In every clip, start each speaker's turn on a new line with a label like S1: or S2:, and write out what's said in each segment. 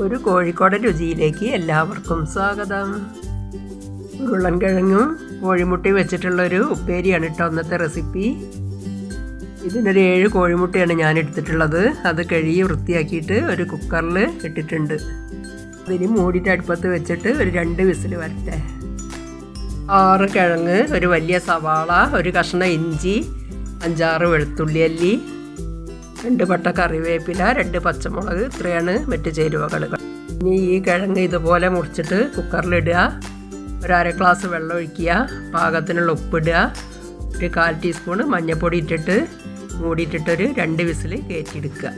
S1: ഒരു കോഴിക്കോടൻ രുചിയിലേക്ക് എല്ലാവർക്കും സ്വാഗതം. ഉരുളൻകിഴങ്ങും കോഴിമുട്ടി വെച്ചിട്ടുള്ളൊരു ഉപ്പേരിയാണ് കേട്ടോ അന്നത്തെ റെസിപ്പി. ഇതിനൊരു ഏഴ് കോഴിമുട്ടയാണ് ഞാൻ എടുത്തിട്ടുള്ളത്. അത് കഴുകി വൃത്തിയാക്കിയിട്ട് ഒരു കുക്കറിൽ ഇട്ടിട്ടുണ്ട്. അതിന് മൂടിയിട്ട് അടുപ്പത്ത് വെച്ചിട്ട് ഒരു രണ്ട് വിസിൽ വരട്ടെ. ആറ് കിഴങ്ങ് ഒരു വലിയ സവാള ഒരു കഷ്ണം ഇഞ്ചി അഞ്ചാറ് വെളുത്തുള്ളി അല്ലി രണ്ട് പട്ട കറിവേപ്പില രണ്ട് പച്ചമുളക് ഇത്രയാണ് മറ്റ് ചേരുവകൾ ഇനി ഈ കിഴങ്ങ് ഇതുപോലെ മുറിച്ചിട്ട് കുക്കറിലിടുക ഒരു അര ഗ്ലാസ് വെള്ളം ഒഴിക്കുക. പാകത്തിനുള്ള ഉപ്പിടുക ഒരു കാൽ ടീസ്പൂൺ മഞ്ഞൾപ്പൊടി ഇട്ടിട്ട് മൂടിയിട്ടിട്ടൊരു രണ്ട് വിസിൽ കയറ്റിയെടുക്കുക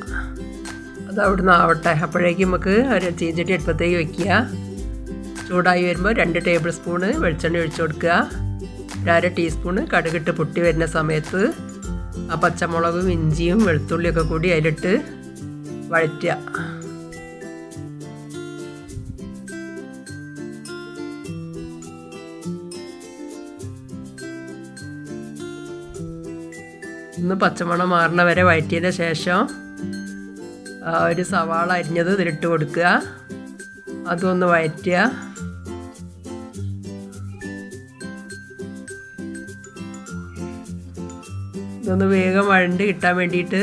S1: അത് അവിടുന്ന് ആവട്ടെ. അപ്പോഴേക്കും നമുക്ക് ഒരു ചീഞ്ചട്ടി അടുപ്പത്തേക്ക് വെക്കുക. ചൂടായി വരുമ്പോൾ രണ്ട് ടേബിൾ സ്പൂണ് വെളിച്ചെണ്ണ ഒഴിച്ചു കൊടുക്കുക. ഒരു അര ടീസ്പൂണ് കടുകിട്ട് പൊട്ടി വരുന്ന സമയത്ത് ആ പച്ചമുളകും ഇഞ്ചിയും വെളുത്തുള്ളിയൊക്കെ കൂടി അതിലിട്ട് വഴറ്റുക. ഒന്ന് പച്ചമണം മാറണ വരെ വഴറ്റിയതിന് ശേഷം ഒരു സവാള അരിഞ്ഞത് ഇതിലിട്ട് കൊടുക്കുക. അതൊന്ന് വഴറ്റുക. ഇതൊന്ന് വേഗം വഴണ്ട് കിട്ടാൻ വേണ്ടിയിട്ട്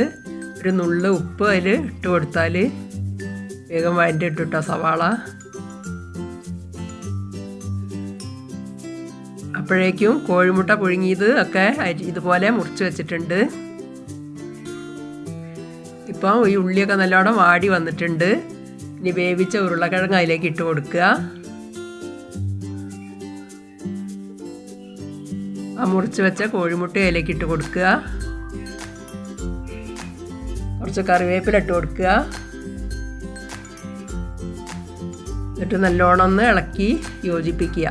S1: ഒരു നുള്ള് ഉപ്പ് അതിൽ ഇട്ട് കൊടുത്താൽ വേഗം വഴണ്ട് ഇട്ടുട്ടോ സവാള. അപ്പോഴേക്കും കോഴിമുട്ട പുഴുങ്ങിയത് ഒക്കെ ഇതുപോലെ മുറിച്ച് വെച്ചിട്ടുണ്ട്. ഇപ്പം ഈ ഉള്ളിയൊക്കെ നല്ലോണം വാടി വന്നിട്ടുണ്ട്. ഇനി വേവിച്ച ഉരുളക്കിഴങ്ങ് അതിലേക്ക് ഇട്ട് കൊടുക്കുക. മുറിച്ച് വെച്ച കോഴിമുട്ട അതിലേക്ക് ഇട്ട് കൊടുക്കുക. കുറച്ച് കറിവേപ്പില ഇട്ട് കൊടുക്കുക. എന്നിട്ട് നല്ലോണം ഒന്ന് ഇളക്കി യോജിപ്പിക്കുക.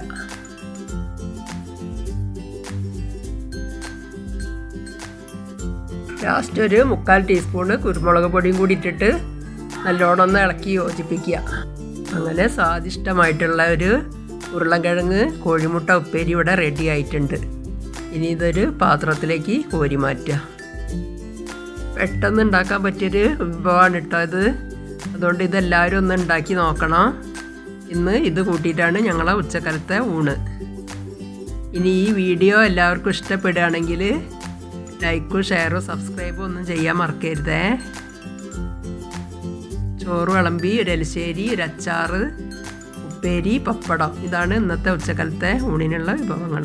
S1: ലാസ്റ്റ് ഒരു മുക്കാൽ ടീസ്പൂണ് കുരുമുളക് പൊടിയും കൂടി ഇട്ടിട്ട് നല്ലോണം ഒന്ന് ഇളക്കി യോജിപ്പിക്കുക. അങ്ങനെ സ്വാദിഷ്ടമായിട്ടുള്ള ഒരു ഉരുളക്കിഴങ്ങ് കോഴിമുട്ട ഉപ്പേരി ഇവിടെ റെഡി ആയിട്ടുണ്ട്. ഇനി ഇതൊരു പാത്രത്തിലേക്ക് കോരി മാറ്റുക. പെട്ടെന്ന് ഉണ്ടാക്കാൻ പറ്റിയൊരു വിഭവമാണ് കേട്ടോ ഇത്. അതുകൊണ്ട് ഇതെല്ലാവരും ഒന്ന് ഉണ്ടാക്കി നോക്കണം. ഇന്ന് ഇത് കൂട്ടിയിട്ടാണ് ഞങ്ങളെ ഉച്ചക്കാലത്തെ ഊണ്. ഇനി ഈ വീഡിയോ എല്ലാവർക്കും ഇഷ്ടപ്പെടുകയാണെങ്കിൽ ലൈക്കും ഷെയറും സബ്സ്ക്രൈബും ഒന്നും ചെയ്യാൻ മറക്കരുതേ. ചോറ് വിളമ്പി ഒരു എലിശ്ശേരി ഒരു അച്ചാറ് ഉപ്പേരി പപ്പടം. ഇതാണ് ഇന്നത്തെ ഉച്ചക്കാലത്തെ ഊണിനുള്ള വിഭവങ്ങൾ.